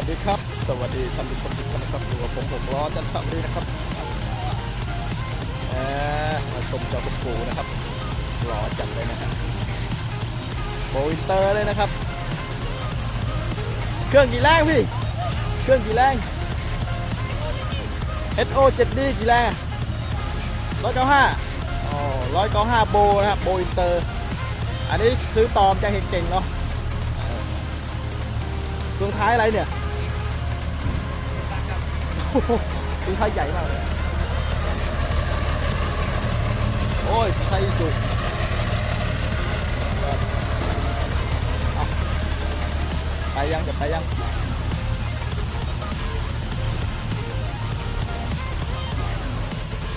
ัสดีครับ สวัสดีท่านผู้ชมทุกท่านครับอยู่กับผมผมรอจันทร์สัมรีนะครับมาชมเจ้าคุณปูนะครับรอจัดเลยนะฮะโบอินเตอร์เลยนะครับ เครื่องกี่แรงพี่ เครื่องกี่แรง SO 7D กี่แรงร้อยเก้าห้าอ๋อร้อยเก้าห้าโบนะครับโบอินเตอร์ อันนี้ซื้อตอมจะเห็นเก่งเนาะส่วนท้ายอะไรเนี่ย โอ้โหส่วนท้ายใหญ่มากเลยโอ้ยไทยสุดไปยังจะไปยัง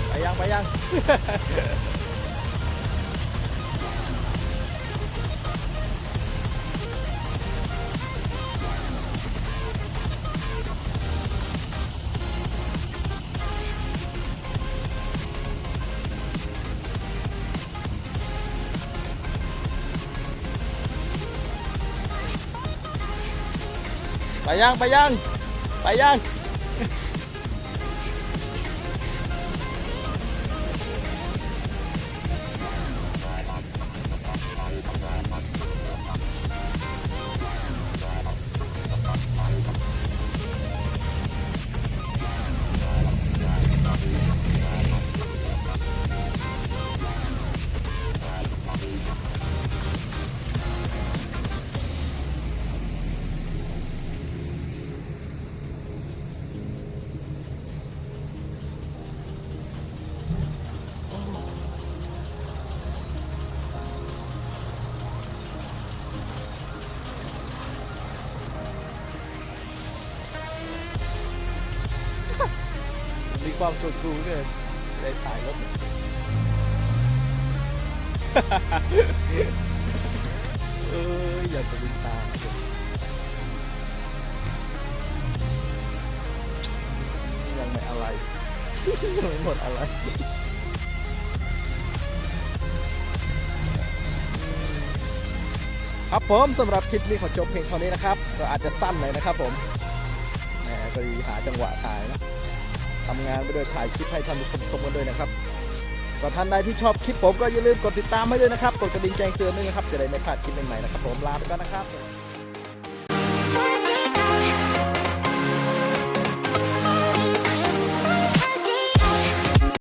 ไปยังไปยัง ไปยังไปยังไปยัง มีความสุขกูเนี่ยได้ถ่ายรถเอออยากจะบินตามยังไม่อะไรยังไม่หมดอะไรครับผมสำหรับคลิปนี้ขอจบเพียงเท่านี้นะครับ ก็อาจจะสั้นเลยนะครับผมแหมก็ดีหาจังหวะถ่าย ทำงานไปด้วยถ่ายคลิปให้ท่านผู้ชมชมกันด้วยนะครับก็ท่านใดที่ชอบคลิปผมก็อย่าลืมกดติดตามให้ด้วยนะครับ กดกระดิ่งแจ้งเตือนด้วยนะครับ จะได้ไม่พลาดคลิปใหม่ๆนะครับ ผมลาไปก่อนนะครับ